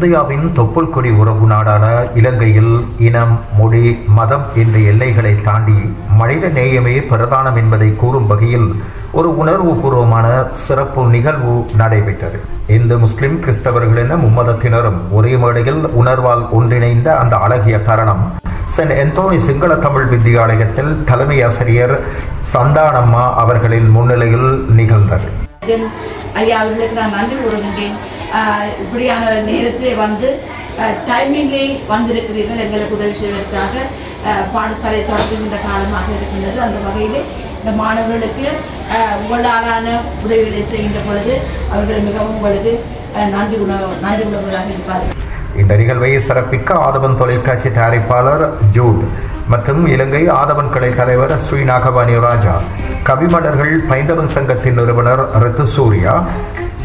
இந்தியாவின் தொப்புள் கொடி உறவு நாடான இலங்கையில் இனம் மொழி மதம் என்ற எல்லைகளை தாண்டி மனித நேயமே பிரதானம் என்பதை கூறும் வகையில் ஒரு உணர்வுபூர்வமான சிறப்பு நிகழ்வு நடைபெற்றது. இந்து முஸ்லிம் கிறிஸ்தவர்கள் என மும்மதத்தினரும் ஒரே மேடையில் உணர்வால் ஒன்றிணைந்த அந்த அழகிய தருணம். சென்ட் எந்தோனி சிங்கள தமிழ் வித்தியாலயத்தில் தலைமை ஆசிரியர் சந்தானம்மா அவர்களின் முன்னிலையில் நிகழ்ந்தது. ஐயா அவர்களுக்கு நான் நன்றி கூறுகின்றேன். இப்படியான நேரத்திலே வந்து டைமிங்லே வந்திருக்கிறீர்கள் எங்களுக்கு உதவி செய்வதற்காக. பாடசாலை தொடங்குகின்ற காலமாக இருக்கின்றது. அந்த வகையிலே இந்த மாணவர்களுக்கு உங்களாலான உதவிகளை செய்கின்ற பொழுது அவர்கள் மிகவும் உங்களுக்கு நன்றி உண நன்றி உள்ளவர்களாக இருப்பார்கள். இந்த நிகழ்வை சிறப்பிக்க ஆதவன் தொலைக்காட்சி தயாரிப்பாளர் ஜூட் மற்றும் இலங்கை ஆதவன் கலை தலைவர் ஸ்ரீ நாகவாணி ராஜா கவிமலர்கள் பைந்தவன் சங்கத்தின் நிறுவனர் ரித்து சூர்யா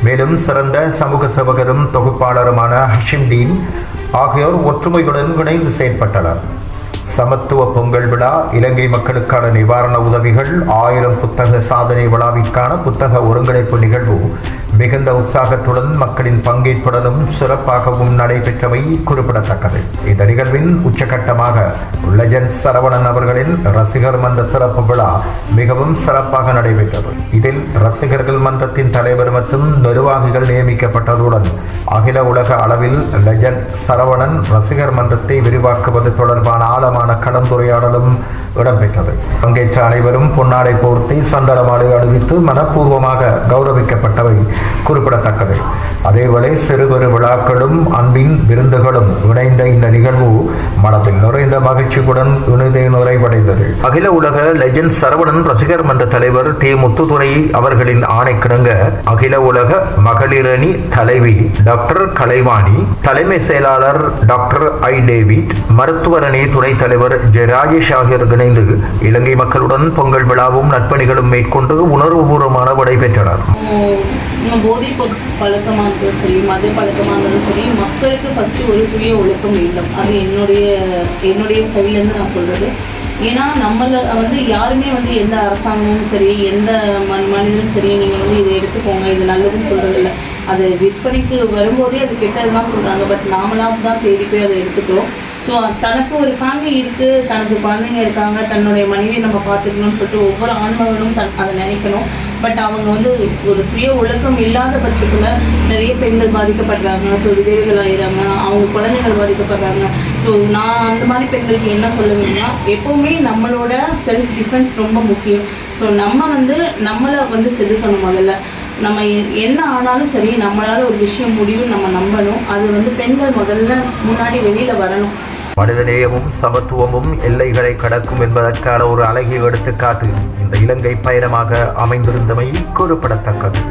மேலும் சிறந்த சமூக சேவகரும் தொகுப்பாளருமான ஹஷிம் டீன் ஆகியோர் ஒற்றுமையுடன் இணைந்து செயற்பட்டனர். சமத்துவ பொங்கல் விழா இலங்கை மக்களுக்கான நிவாரண உதவிகள் ஆயிரம் புத்தக சாதனை விழாவிற்கான புத்தக ஒருங்கிணைப்பு நிகழ்வு மிகுந்த உற்சாகத்துடன் மக்களின் பங்கேற்புடனும் சிறப்பாகவும் நடைபெற்றவை குறிப்பிடத்தக்கது. இந்த நிகழ்வின் உச்சகட்டமாக லெஜண்ட் சரவணன் அவர்களின் ரசிகர் மன்ற திறப்பு விழா மிகவும் சிறப்பாக நடைபெற்றது. இதில் ரசிகர்கள் மன்றத்தின் தலைவர் மற்றும் நிர்வாகிகள் நியமிக்கப்பட்டதுடன் அகில உலக அளவில் லெஜண்ட் சரவணன் ரசிகர் மன்றத்தை விரிவாக்குவது தொடர்பான ஆழமான கலந்துரையாடலும் இடம்பெற்றது. பங்கேற்ற அனைவரும் பொன்னாடை போர்த்தி சந்தனமாலை அணிவித்து மனப்பூர்வமாக கௌரவிக்கப்பட்டவை. குறிப்பிடத்தக்கது. அதேவேளை சிறுபெரு விழாக்களும் அன்பின் விருந்துகளும் இணைந்த இந்த நிகழ்வு மனத்தில் நிறைந்த மகிழ்ச்சியுடன் இணைந்து நிறைவடைந்தது. அகில உலக லெஜண்ட் சரவணன் ரசிகர் மன்ற தலைவர் டி. முத்துதுரை அவர்களின் ஆணைக்கிணங்க அகில உலக மகளிரணி தலைவி டாக்டர் கலைவாணி தலைமை செயலாளர் டாக்டர் ஐ. டேவிட் மருத்துவரணி துணைத் தலைவர் ஜெ. ராஜேஷ் ஆகியோர் இணைந்து இலங்கை மக்களுடன் பொங்கல் விழாவும் நட்பணிகளும் மேற்கொண்டு உணர்வுபூர்வமான விடைபெற்றனர். போதை பழக்கமாக இருந்தாலும் சரி மத பழக்கமாக இருந்தாலும் சரி மக்களுக்கு ஃபஸ்ட்டு ஒரு சுய ஒழுக்கம் வேண்டும். அது என்னுடைய என்னுடைய சைட்லேருந்து நான் சொல்கிறது ஏன்னா நம்மளை வந்து யாருமே வந்து எந்த அரசாங்கமும் சரி எந்த மண் மனிதனும் சரி நீங்கள் வந்து இதை எடுத்துக்கோங்க இது நல்லதுன்னு சொல்கிறது இல்லை அது விற்பனைக்கு வரும்போதே அது கெட்டது தான் சொல்கிறாங்க பட் நாமளாக தான் தேடி போய் அதை எடுத்துக்கிறோம். ஸோ தனக்கு ஒரு ஃபேமிலி இருக்குது தனக்கு குழந்தைங்க இருக்காங்க தன்னுடைய மனைவியை நம்ம பார்த்துக்கணும்னு சொல்லிட்டு ஒவ்வொரு ஆண்மகனும் தன் அதை நினைக்கணும். பட் அவங்க வந்து ஒரு சுய ஒழுக்கம் இல்லாத பட்சத்தில் நிறைய பெண்கள் பாதிக்கப்படுறாங்க. ஸோ விதவைகள் ஆகிறாங்க அவங்க குழந்தைகள் பாதிக்கப்படுறாங்க. ஸோ நான் அந்த மாதிரி பெண்களுக்கு என்ன சொல்ல வேணும்னா எப்போவுமே நம்மளோட செல்ஃப் டிஃபென்ஸ் ரொம்ப முக்கியம். ஸோ நம்ம வந்து நம்மளை வந்து செதுக்கணும் முதல்ல. நம்ம என்ன ஆனாலும் சரி நம்மளால் ஒரு விஷயம் முடியும் நம்ம நம்பணும். அது வந்து பெண்கள் முதல்ல முன்னாடி வெளியில் வரணும். மனிதநேயமும் சமத்துவமும் எல்லைகளை கடக்கும் என்பதற்கான ஒரு அழகிய எடுத்துக்காட்டு இந்த இலங்கை பயணமாக அமைந்திருந்தமை குறிப்பிடத்தக்கது.